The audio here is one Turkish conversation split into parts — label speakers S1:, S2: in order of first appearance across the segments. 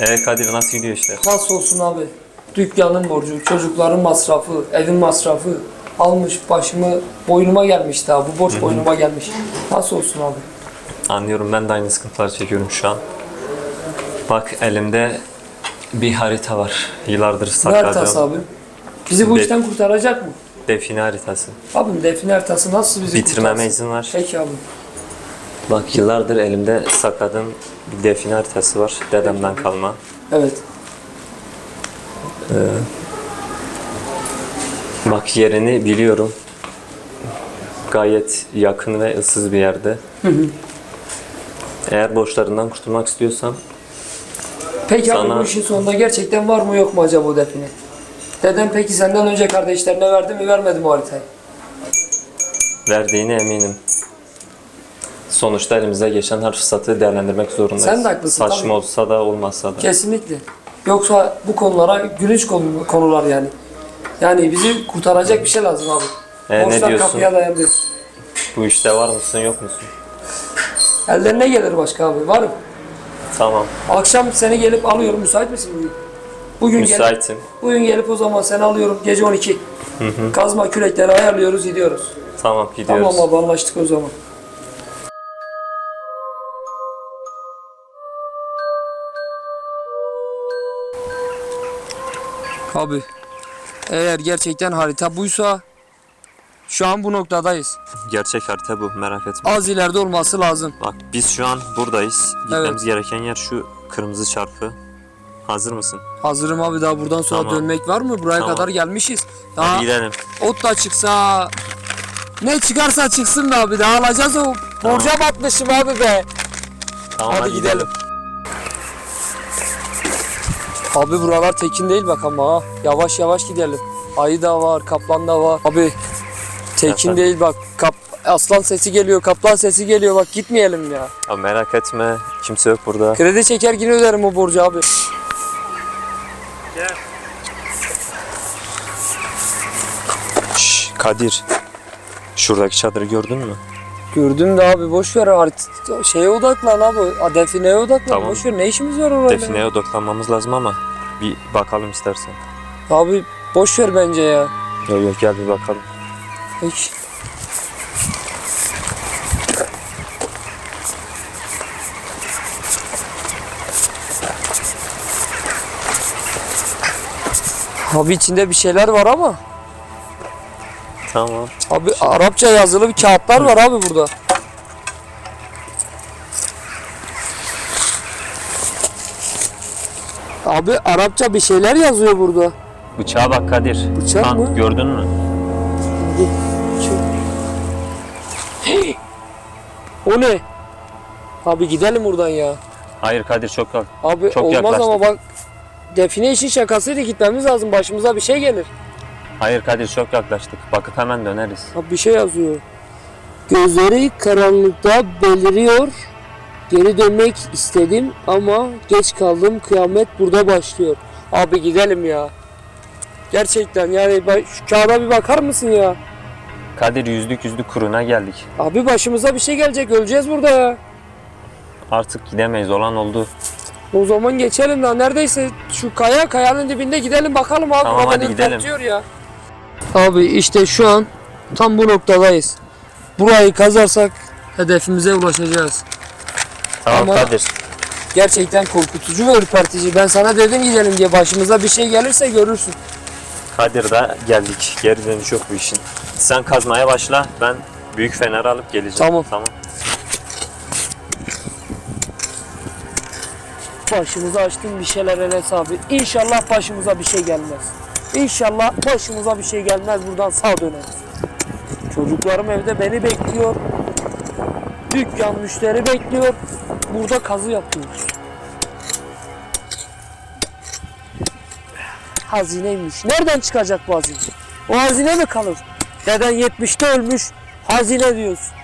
S1: Evet Kadir nasıl gidiyor işte?
S2: Nasıl olsun abi? Dükkanın borcu, çocukların masrafı, evin masrafı almış başımı boynuma gelmiş daha. Bu borç Hı -hı. boynuma gelmiş. Nasıl olsun abi?
S1: Anlıyorum ben de aynı sıkıntılar çekiyorum şu an. Bak elimde bir harita var. Yıllardır sakladığım.
S2: Ne haritası abi? Bizi bu
S1: De-
S2: işten kurtaracak mı?
S1: Define haritası.
S2: Abim define haritası nasıl bizi
S1: Bitirmeme
S2: kurtarsın?
S1: izin var.
S2: Peki abim.
S1: Bak yıllardır elimde sakladığım bir define haritası var. Dedemden kalma.
S2: Evet.
S1: Bak yerini biliyorum. Gayet yakın ve ıssız bir yerde. Eğer borçlarından kurtulmak istiyorsan
S2: Peki abi
S1: Sana-
S2: bu işin sonunda gerçekten var mı yok mu acaba o define? Dedem peki senden önce kardeşlerine verdi mi vermedi mi o haritayı?
S1: verdiğine eminim. Sonuçta elimize geçen her fırsatı değerlendirmek zorundayız.
S2: Sen de haklısın,
S1: Saçma
S2: tabii.
S1: olsa da olmasa da.
S2: Kesinlikle. Yoksa bu konulara gülünç konu- konular yani. Yani bizi kurtaracak bir şey lazım abi.
S1: E, ne diyorsun?
S2: kapıya dayandı.
S1: Bu işte var mısın yok musun?
S2: Ellerine gelir başka abi. Varım.
S1: Tamam.
S2: Akşam seni gelip alıyorum. Müsait misin bugün? Bugün gelip,
S1: Müsaitim.
S2: bugün gelip o zaman seni alıyorum. Gece 12. Kazma kürekleri ayarlıyoruz gidiyoruz.
S1: Tamam gidiyoruz.
S2: Tamam abi anlaştık o zaman. Abi eğer gerçekten harita buysa şu an bu noktadayız.
S1: Gerçek harita bu merak etme.
S2: Az ileride olması lazım.
S1: Bak biz şu an buradayız. Gitmemiz gereken yer şu kırmızı çarpı. Hazır mısın?
S2: Hazırım abi daha buradan sonra
S1: Tamam.
S2: dönmek var mı? Buraya
S1: Tamam.
S2: kadar gelmişiz. Daha
S1: Hadi gidelim.
S2: ot da çıksa ne çıkarsa çıksın be abi daha alacağız o. Borca batmışım abi be.
S1: Tamam
S2: Hadi gidelim. Abi buralar tekin değil bak ama ha. Yavaş yavaş gidelim. Ayı da var, kaplan da var. Abi tekin değil bak. Kap, aslan sesi geliyor, kaplan sesi geliyor. Bak gitmeyelim ya.
S1: Ya merak etme. Kimse yok burada.
S2: Kredi çeker yine öderim o borcu abi.
S1: Şş, Kadir. Şuradaki çadırı gördün mü?
S2: Gördüm de abi boş ver harit- şeye odaklan abi. Defineye odaklan.
S1: Tamam.
S2: Boş ver ne işimiz var orayla?
S1: Defineye odaklanmamız lazım ama bir bakalım istersen.
S2: Abi boş ver bence ya.
S1: Yok yok gel bir bakalım.
S2: Peki. Abi içinde bir şeyler var ama.
S1: Tamam.
S2: Abi Arapça yazılı bir kağıtlar var abi burada. Abi Arapça bir şeyler yazıyor burada.
S1: Bıçağa bak Kadir.
S2: Bıçak
S1: Kan,
S2: mı?
S1: Gördün mü?
S2: Hey! O ne? Abi gidelim buradan ya.
S1: Hayır Kadir çok kal.
S2: Abi
S1: Çok
S2: olmaz
S1: yaklaştık.
S2: ama bak define işin şakasıyla gitmemiz lazım. Başımıza bir şey gelir.
S1: Hayır Kadir çok yaklaştık. Bakıp hemen döneriz.
S2: Abi bir şey yazıyor. Gözleri karanlıkta beliriyor. Geri dönmek istedim ama geç kaldım. Kıyamet burada başlıyor. Abi gidelim ya. Gerçekten yani şu kağıda bir bakar mısın ya?
S1: Kadir yüzlük yüzlük kuruna geldik.
S2: Abi başımıza bir şey gelecek. Öleceğiz burada ya.
S1: Artık gidemeyiz. Olan oldu.
S2: O zaman geçelim lan. Neredeyse şu kaya kayanın dibinde gidelim bakalım abi.
S1: Tamam, hadi gidelim.
S2: korkutuyor Ya. Abi işte şu an tam bu noktadayız. Burayı kazarsak hedefimize ulaşacağız.
S1: Tamam
S2: Ama-
S1: Kadir.
S2: Gerçekten korkutucu ve ürpertici. Ben sana dedim gidelim diye başımıza bir şey gelirse görürsün.
S1: Kadir'de geldik. Geri dönüş yok bu işin. Sen kazmaya başla. Ben büyük feneri alıp geleceğim.
S2: Tamam.
S1: Tamam.
S2: Başımıza açtığın bir şeyler Enes abi. İnşallah başımıza bir şey gelmez. İnşallah başımıza bir şey gelmez buradan sağ döneriz. Çocuklarım evde beni bekliyor. Dükkan müşteri bekliyor. Burada kazı yapıyoruz. Hazineymiş. Nereden çıkacak bu hazine? O hazine mi kalır? Deden 70'te ölmüş. Hazine diyorsun.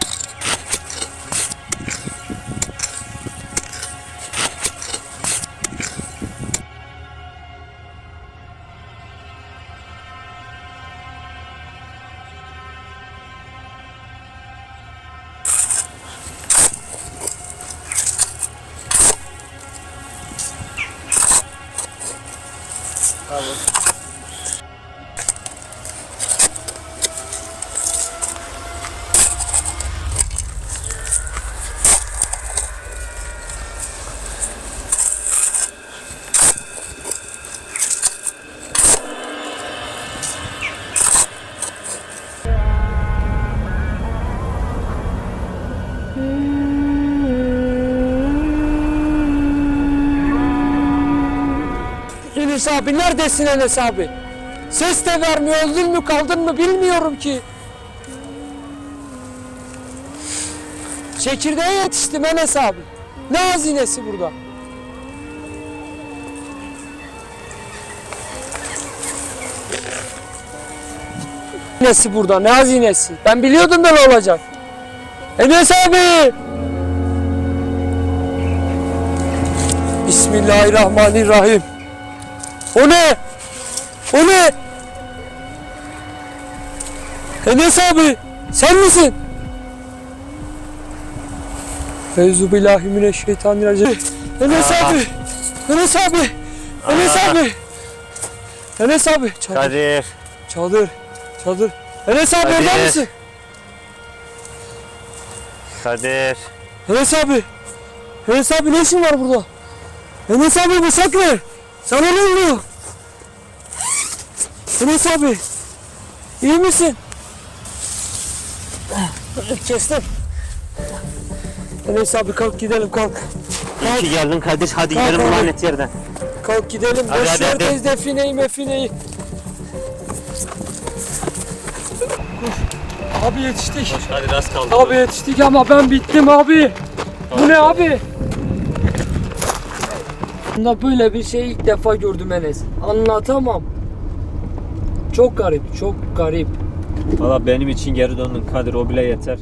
S2: 아, 뭐. Enes abi neredesin Enes abi? Ses de vermiyor, öldün mü kaldın mı bilmiyorum ki. Çekirdeğe yetiştim Enes abi. Ne hazinesi burada? Hazinesi burada, ne hazinesi? Ben biliyordum böyle olacak. Enes abi! Bismillahirrahmanirrahim. O ne? O ne? Enes abi sen misin? Euzubillahimineşşeytanirracim. Enes abi. Enes abi. Enes abi. Enes abi. Çadır.
S1: Kadir.
S2: Çadır. Çadır. Enes abi
S1: Kadir.
S2: orada mısın?
S1: Kadir.
S2: Enes abi. Enes abi ne işin var burada? Enes abi bıçak ver. Sana ne oluyor? Enes abi. İyi misin? Kestim. Enes abi kalk gidelim kalk.
S1: İyi ki geldin Kadir. Hadi
S2: Kalk
S1: gidelim bu
S2: abi.
S1: lanet yerden.
S2: Kalk gidelim.
S1: Hadi,
S2: Boş
S1: hadi, hadi.
S2: yerdeyiz defineyi mefineyi. Abi yetiştik.
S1: Hadi rast kaldı.
S2: Abi yetiştik ama ben bittim abi. Bu ne abi? Bunda böyle bir şey ilk defa gördüm Enes. Anlatamam. Çok garip, çok garip.
S1: Valla benim için geri döndün Kadir o bile yeter.